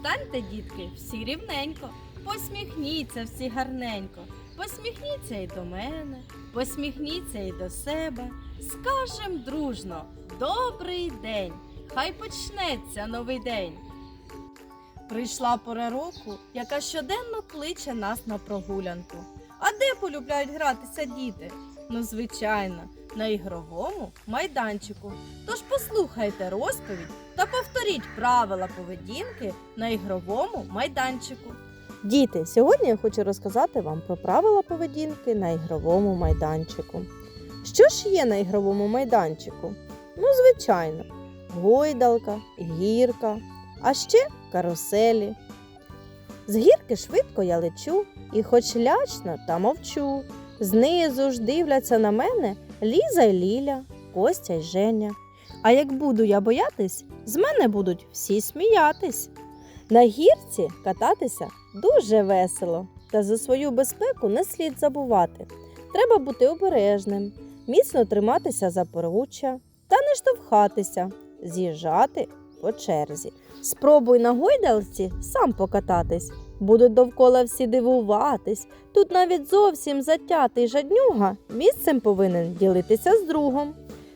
Станьте, дітки, всі рівненько, посміхніться всі гарненько, посміхніться і до мене, посміхніться і до себе. Скажем дружно, добрий день, хай почнеться новий день. Прийшла пора року, яка щоденно кличе нас на прогулянку. А де полюбляють гратися діти? Ну, звичайно, на ігровому майданчику. Тож послухайте розповідь та повторіть правила поведінки на ігровому майданчику. Діти, сьогодні я хочу розказати вам про правила поведінки на ігровому майданчику. Що ж є на ігровому майданчику? Ну, звичайно, гойдалка, гірка, а ще каруселі. З гірки швидко я лечу, і хоч лячно, та мовчу. Знизу ж дивляться на мене Ліза й Ліля, Костя й Женя. А як буду я боятись, з мене будуть всі сміятись. На гірці кататися дуже весело, та за свою безпеку не слід забувати. Треба бути обережним, міцно триматися за поруччя та не штовхатися, з'їжджати по черзі. Спробуй на гойдалці сам покататись. Будуть довкола всі дивуватись. Тут навіть зовсім затятий жаднюга місцем повинен ділитися з другом.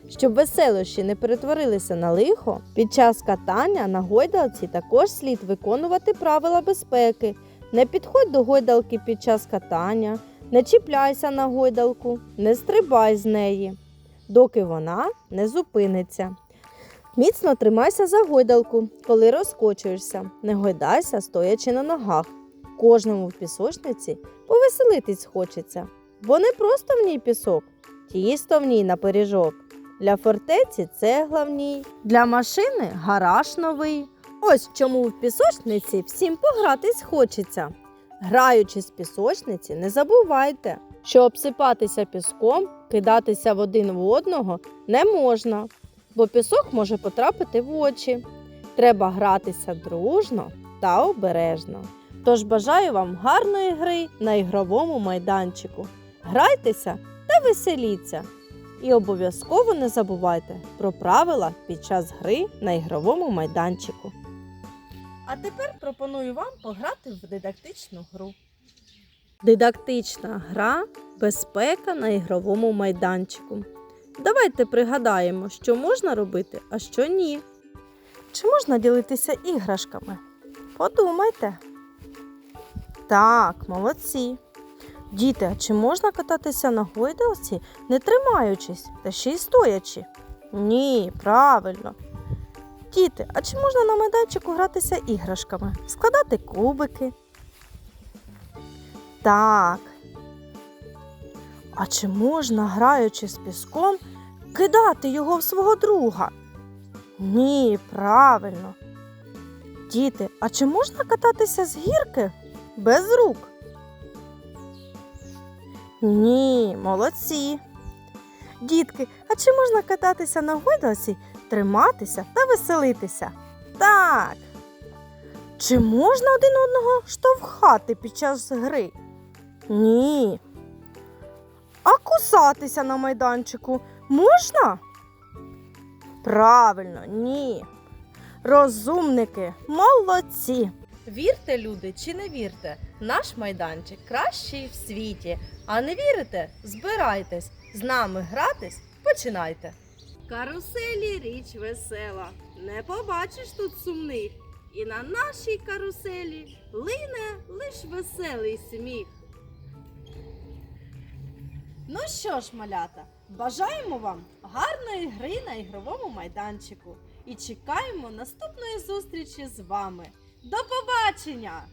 Щоб веселощі не перетворилися на лихо, під час катання на гойдалці також слід виконувати правила безпеки. Не підходь до гойдалки під час катання, не чіпляйся на гойдалку, не стрибай з неї, доки вона не зупиниться. Міцно тримайся за гойдалку, коли розкочуєшся, не гойдайся, стоячи на ногах. Кожному в пісочниці повеселитись хочеться, бо не просто в ній пісок, тісто в ній на пиріжок. Для фортеці цегла в ній, для машини гараж новий. Ось чому в пісочниці всім погратись хочеться. Граючись в пісочниці, не забувайте, що обсипатися піском, кидатися в один в одного не можна, бо пісок може потрапити в очі. Треба гратися дружно та обережно. Тож бажаю вам гарної гри на ігровому майданчику. Грайтеся та веселіться! І обов'язково не забувайте про правила під час гри на ігровому майданчику. А тепер пропоную вам пограти в дидактичну гру. Дидактична гра безпека на ігровому майданчику. Давайте пригадаємо, що можна робити, а що ні. Чи можна ділитися іграшками? Подумайте. Так, молодці. Діти, а чи можна кататися на гойдалці, не тримаючись та ще й стоячи? Ні, правильно. Діти, а чи можна на майданчику гратися іграшками? Складати кубики? Так. А чи можна, граючи з піском, кидати його в свого друга? Ні, правильно. Діти, а чи можна кататися з гірки без рук? Ні, молодці. Дітки, а чи можна кататися на гойдалці, триматися та веселитися? Так. Чи можна один одного штовхати під час гри? Ні. Кусатися на майданчику можна? Правильно, ні. Розумники, молодці. Вірте, люди, чи не вірте, наш майданчик кращий в світі. А не вірите? Збирайтесь, з нами гратись, починайте. Каруселі річ весела, не побачиш тут сумних. І на нашій каруселі лине лиш веселий сміх. Ну що ж, малята, бажаємо вам гарної гри на ігровому майданчику і чекаємо наступної зустрічі з вами. До побачення!